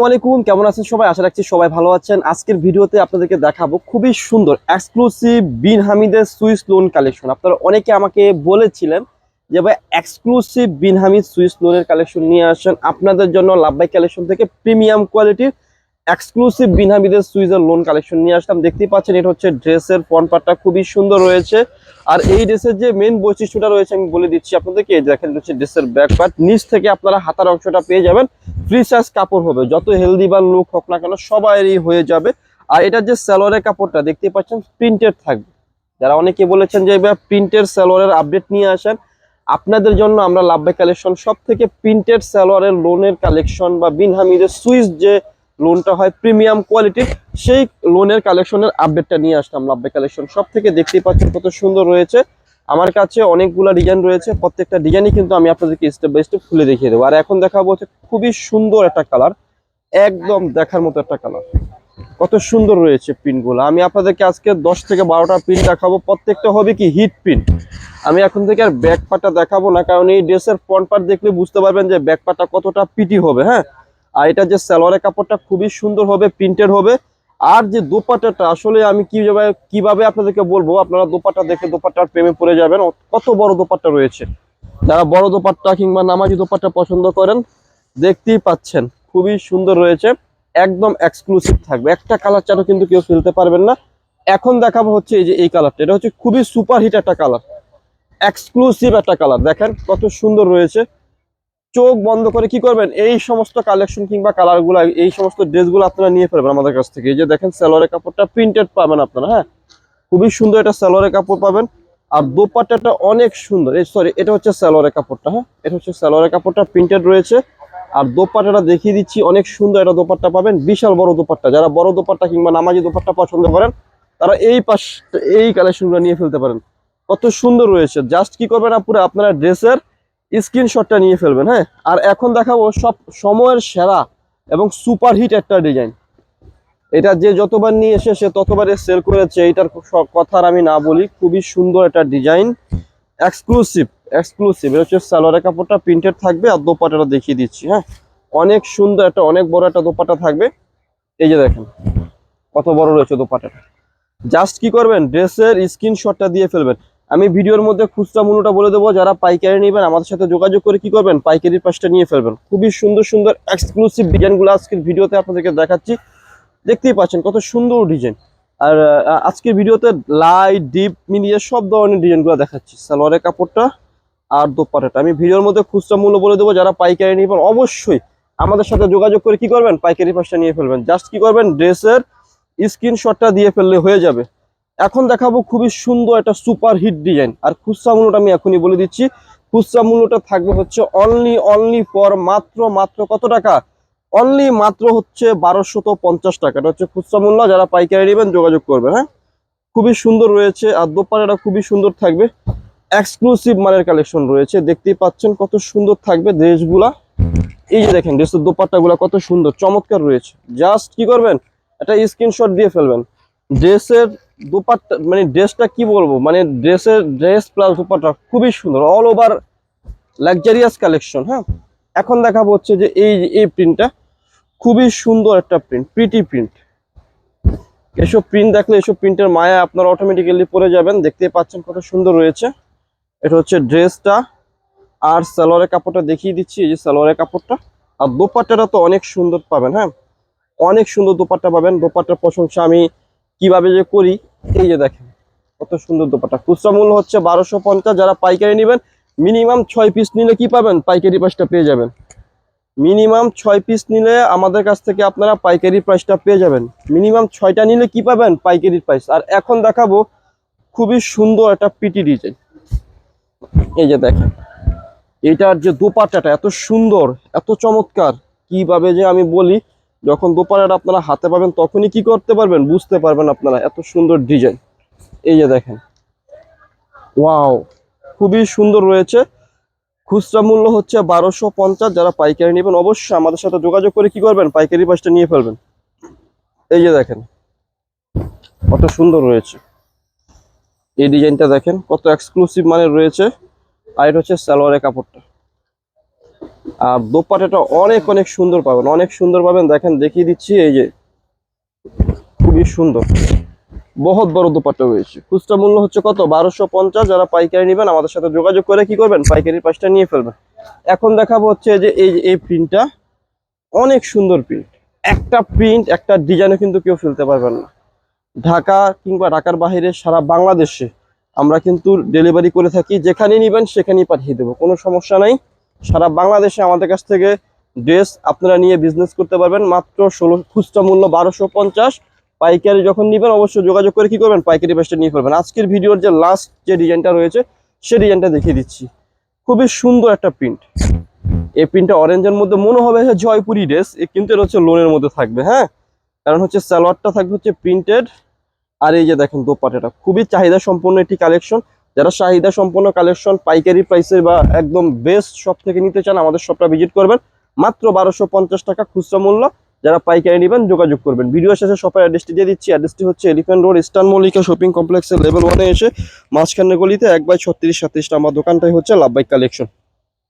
আসসালামাইকুম কেমন আছেন সবাই? আশা রাখছি সবাই ভালো আছেন। আজকের ভিডিওতে আপনাদেরকে দেখাবো খুবই সুন্দর এক্সক্লুসিভ বিন হামিদের সুইস লোন কালেকশন আপনারা অনেকে আমাকে বলেছিলেন যে, ভাই এক্সক্লুসিভ বিন হামিদ সুইস লোনের কালেকশন নিয়ে আসেন। আপনাদের জন্য লাভবাই কালেকশন থেকে প্রিমিয়াম কোয়ালিটির এক্সক্লুসিভ বিন হামিদের সুইজের লোন কালেকশন নিয়ে আসলাম। দেখতেই পাচ্ছেন, এটা হচ্ছে ড্রেসের ফ্রন্ট পার্টটা খুবই সুন্দর রয়েছে। আর এই ড্রেসের যে মেন বৈশিষ্ট্যটা রয়েছে, আমি বলে দিচ্ছি আপনাদেরকে, এই দেখেন হচ্ছে ড্রেসের ব্যাক পার্ট নিচ থেকে আপনারা হাতার অংশটা পেয়ে যাবেন। ফ্রি সাইজ কাপড় হবে। যত হেলদি বা লুক হোক না কেন, সবারই হয়ে যাবে। আর এটার যে স্যালোয়ারের কাপড়টা দেখতে পাচ্ছেন প্রিন্টেড থাকবে। যারা অনেকে বলেছেন যে এবার প্রিন্টেড স্যালোয়ারের আপডেট নিয়ে আসেন। আপনাদের জন্য আমরা লাভবাই কালেকশন সব থেকে প্রিন্টেড স্যালোয়ারের লোনের কালেকশন বা বিন হামিদের সুইস যে লোনটা হয় প্রিমিয়াম কোয়ালিটির সেই লোনের কালেকশনের আপডেটটা নিয়ে আসলাম লাভবাই কালেকশন সব থেকে দেখতেই পাচ্ছেন কত সুন্দর রয়েছে। আমার কাছে অনেকগুলো ডিজাইন রয়েছে, প্রত্যেকটা ডিজাইনই কিন্তু আমি আপনাদেরকে স্টেপ বাই স্টেপ খুলে দেখিয়ে দেবো। আর এখন দেখাবো হচ্ছে খুবই সুন্দর একটা কালার একদম দেখার মতো একটা কালার কত সুন্দর রয়েছে প্রিন্টগুলো আমি আপনাদেরকে আজকে দশ থেকে বারোটা প্রিন্ট দেখাবো। প্রত্যেকটা হবে কি হিট প্রিন্ট আমি এখন থেকে আর ব্যাক পার্টটা দেখাবো না, কারণ এই ড্রেসের ফ্রন্ট পার্ট দেখলে বুঝতে পারবেন যে ব্যাক পার্টটা কতটা পিটি হবে হ্যাঁ? আর এটা যে সালোয়ারের কাপড়টা খুবই সুন্দর হবে প্রিন্টেড হবে। আর যে দোপাট্টাটা, আসলে আমি কীভাবে কীভাবে আপনাদেরকে বলব, আপনারা দোপাট্টা দেখে দোপাট্টার প্রেমে পড়ে যাবেন। কত বড় দোপাট্টা রয়েছে। যারা বড় দোপাট্টা কিংবা নামাজি দোপাট্টা পছন্দ করেন, দেখতেই পাচ্ছেন, খুবই সুন্দর রয়েছে। একদম এক্সক্লুসিভ থাকবে। একটা কালার চারও কিন্তু কেউ ফেলতে পারবেন না। এখন দেখাবো হচ্ছে এই যে এই কালারটা এটা হচ্ছে খুবই সুপার হিট একটা কালার এক্সক্লুসিভ একটা কালার দেখেন কত সুন্দর রয়েছে। চোখ বন্ধ করে কি করবেন? এই সমস্ত কালেকশন কিংবা কালারগুলো এই সমস্ত ড্রেসগুলো আপনারা নিয়ে ফেলবেন আমাদের কাছ থেকে। এই যে দেখেন সালোয়ারের কাপড়টা প্রিন্টেড পাবেন আপনারা হ্যাঁ? খুবই সুন্দর একটা সালোয়ারের কাপড় পাবেন। আর দোপাট্টাটা অনেক সুন্দর। এই সরি এটা হচ্ছে সালোয়ারের কাপড়টা হ্যাঁ? এটা হচ্ছে সালোয়ারের কাপড়টা প্রিন্টেড রয়েছে। আর দোপাট্টাটা দেখিয়ে দিচ্ছি, অনেক সুন্দর এটা দোপাট্টা পাবেন। বিশাল বড় দোপাট্টা। যারা বড় দোপাট্টা কিংবা নামাজি দোপাট্টা পছন্দ করেন, তারা এই পাশ, এই কালেকশনগুলো নিয়ে ফেলতে পারেন। কত সুন্দর রয়েছে। জাস্ট কি করবেন আপনারা আপনারা ড্রেসের স্ক্রিনশটটা নিয়ে ফেলবেন হ্যাঁ? আর এখন দেখাবো সব সময়ের সেরা এবং সুপার হিট একটা ডিজাইন। এটা যে যতবার নিয়ে এসে সে ততবারে সেল করেছে এটার কথা আর আমি না বলি, খুবই সুন্দর একটা ডিজাইন। এক্সক্লুসিভ এক্সক্লুসিভ এটা হচ্ছে সালোয়ারের কাপড়টা প্রিন্টেড থাকবে আর দোপাটাটা দেখিয়ে দিচ্ছি হ্যাঁ? অনেক সুন্দর একটা, অনেক বড় একটা দোপাটা থাকবে। এই যে দেখেন, কত বড় রয়েছে দোপাটাটা জাস্ট কি করবেন? ড্রেসের স্ক্রিনশটটা দিয়ে ফেলবেন। আমি ভিডিওর মধ্যে খুচরা মূল্যটা বলে দেবো, যারা পাইকারি নেবেন আমাদের সাথে যোগাযোগ করে কি করবেন? পাইকারির পাশটা নিয়ে ফেলবেন। খুবই সুন্দর সুন্দর এক্সক্লুসিভ ডিজাইনগুলো আজকের ভিডিওতে আপনাদেরকে দেখাচ্ছি। দেখতেই পাচ্ছেন কত সুন্দর ডিজাইন। আর আজকের ভিডিওতে লাইট ডিপ মিলিয়ে সব ধরনের ডিজাইনগুলো দেখাচ্ছি। সালোয়ারের কাপড়টা আর দোপাটাটা আমি ভিডিওর মধ্যে খুচরা মূল্য বলে দেবো, যারা পাইকারি নেবেন অবশ্যই আমাদের সাথে যোগাযোগ করে কি করবেন? পাইকারি পাশটা নিয়ে ফেলবেন। জাস্ট কি করবেন? ড্রেসের স্ক্রিনশটটা দিয়ে ফেললে হয়ে যাবে। এখন দেখাবো খুবই সুন্দর একটা সুপার হিট ডিজাইন। আর খুচরা মূল্যটা আমি এখনই বলে দিচ্ছি, খুচরা মূল্যটা থাকবে হচ্ছে অনলি অনলি ফর মাত্র মাত্র কত টাকা? অনলি মাত্র হচ্ছে বারোশত পঞ্চাশ টাকা। এটা হচ্ছে খুচরা মূল্য, যারা পাইকারি নেবেন যোগাযোগ করবেন হ্যাঁ? খুবই সুন্দর রয়েছে, আর দোপাটাটা খুবই সুন্দর থাকবে। এক্সক্লুসিভ মানের কালেকশন রয়েছে, দেখতেই পাচ্ছেন কত সুন্দর থাকবে ড্রেসগুলা। এই যে দেখেন, ড্রেসের দোপাট্টাগুলা কত সুন্দর, চমৎকার রয়েছে। জাস্ট কি করবেন? একটা স্ক্রিনশট দিয়ে ফেলবেন। ড্রেসের দোপাট্টা মানে ড্রেসটা কি বলব? মানে ড্রেসের ড্রেস প্লাস দোপাট্টা খুবই সুন্দর অল ওভার লাক্সারিয়াস কালেকশন হ্যাঁ? এখন দেখাবো হচ্ছে যে এই এই প্রিন্টটা খুবই সুন্দর একটা প্রিন্ট প্রিটি প্রিন্ট এসব প্রিন্ট দেখলে, এসব প্রিন্টের মায়া আপনারা অটোমেটিক্যালি পরে যাবেন দেখতে পাচ্ছেন কত সুন্দর রয়েছে। এটা হচ্ছে ড্রেসটা, আর সালোয়ারের কাপড়টা দেখিয়ে দিচ্ছি, এই যে সালোয়ারের কাপড়টা। আর দোপাট্টাটা তো অনেক সুন্দর পাবেন হ্যাঁ? অনেক সুন্দর দোপাট্টা পাবেন, দোপাট্টার প্রশংসা আমি কীভাবে যে করি, এই যে দেখেন, কত সুন্দর দোপাটা খুচরা মূল্য হচ্ছে বারোশো পঞ্চাশ, যারা পাইকারি নেবেন, মিনিমাম ছয় পিস নিলে কি পাবেন? পাইকারি প্রাইসটা পেয়ে যাবেন। মিনিমাম ছয় পিস নিলে আমাদের কাছ থেকে আপনারা পাইকারি প্রাইসটা পেয়ে যাবেন। মিনিমাম ছয়টা নিলে কি পাবেন? পাইকারি প্রাইস আর এখন দেখাবো খুবই সুন্দর একটা পিটি ডিজাইন এই যে দেখেন, এটার যে দোপাট্টাটা এত সুন্দর, এত চমৎকার, কীভাবে যে আমি বলি যখন দোপাট্টাটা আপনারা হাতে পাবেন, তখনই কি করতে পারবেন? বুঝতে পারবেন আপনারা, এত সুন্দর ডিজাইন। এই যে দেখেন। ওয়াও, খুবই সুন্দর রয়েছে। খুচরা মূল্য হচ্ছে বারোশো পঞ্চাশ। যারা পাইকারি নেবেন, অবশ্যই আমাদের সাথে যোগাযোগ করে কি করবেন? পাইকারি পাশটা নিয়ে ফেলবেন। এই যে দেখেন, কত সুন্দর রয়েছে। এই ডিজাইনটা দেখেন, কত এক্সক্লুসিভ মানের রয়েছে। আর এটা হচ্ছে সালোয়ারের কাপড়টা। আর দোপাটাটা অনেক অনেক সুন্দর পাবেন, অনেক সুন্দর পাবেন। দেখেন, দেখিয়ে দিচ্ছি, এই যে খুবই সুন্দর। বহুত বড় দোপাট্টা রয়েছে। খুচরা মূল্য হচ্ছে কত? বারোশো পঞ্চাশ। যারা পাইকারি নেবেন, আমাদের সাথে যোগাযোগ করে কি করবেন? পাইকারির পাশটা নিয়ে ফেলবেন। এখন দেখাবো হচ্ছে যে এই এই প্রিন্টটা অনেক সুন্দর প্রিন্ট একটা প্রিন্ট একটা ডিজাইনও কিন্তু কেউ ফেলতে পারবেন না। ঢাকা কিংবা ঢাকার বাইরে সারা বাংলাদেশে আমরা কিন্তু ডেলিভারি করে থাকি। যেখানে নেবেন, সেখানেই পাঠিয়ে দেবো। কোনো সমস্যা নাই। সারা বাংলাদেশে আমাদের কাছ থেকে ড্রেস আপনারা নিয়ে বিজনেস করতে পারবেন। মাত্র ষোলো, খুচরা মূল্য বারোশো পঞ্চাশ। পাইকারি যখন নেবেন, অবশ্যই যোগাযোগ করে কি করবেন? পাইকারি বেসটা নিয়ে ফেলবেন। আজকের ভিডিওর যে লাস্ট যে ডিজাইনটা রয়েছে সেই ডিজাইনটা দেখিয়ে দিচ্ছি। খুবই সুন্দর একটা প্রিন্ট এই প্রিন্টটা অরেঞ্জের মধ্যে মনে হবে জয়পুরি ড্রেস কিন্তু এটা হচ্ছে লোনের মধ্যে থাকবে হ্যাঁ? কারণ হচ্ছে সালোয়ারটা থাকবে হচ্ছে প্রিন্টেড আর এই যে দেখেন দোপাটাটা খুবই চাহিদা সম্পন্ন একটি কালেকশন যারা চাহিদা সম্পন্ন কালেকশন পাইকারি প্রাইসে বা একদম বেস্ট শপ থেকে নিতে চান, আমাদের শপটা ভিজিট করবেন। মাত্র বারোশো পঞ্চাশ টাকা খুচরা মূল্য। যারা পাইকারি নেবেন, যোগাযোগ করবেন। ভিডিও শেষে শপের অ্যাড্রেসটি দিয়ে দিচ্ছি। অ্যাড্রেসটি হচ্ছে Elephant Road Eastern Mallika shopping কমপ্লেক্সের লেভেল ওয়ানে এসে মাঝখানে গলিতে এক বাই ছত্রিশ সাতত্রিশটা আমার দোকানটাই হচ্ছে লাভবাইক কালেকশন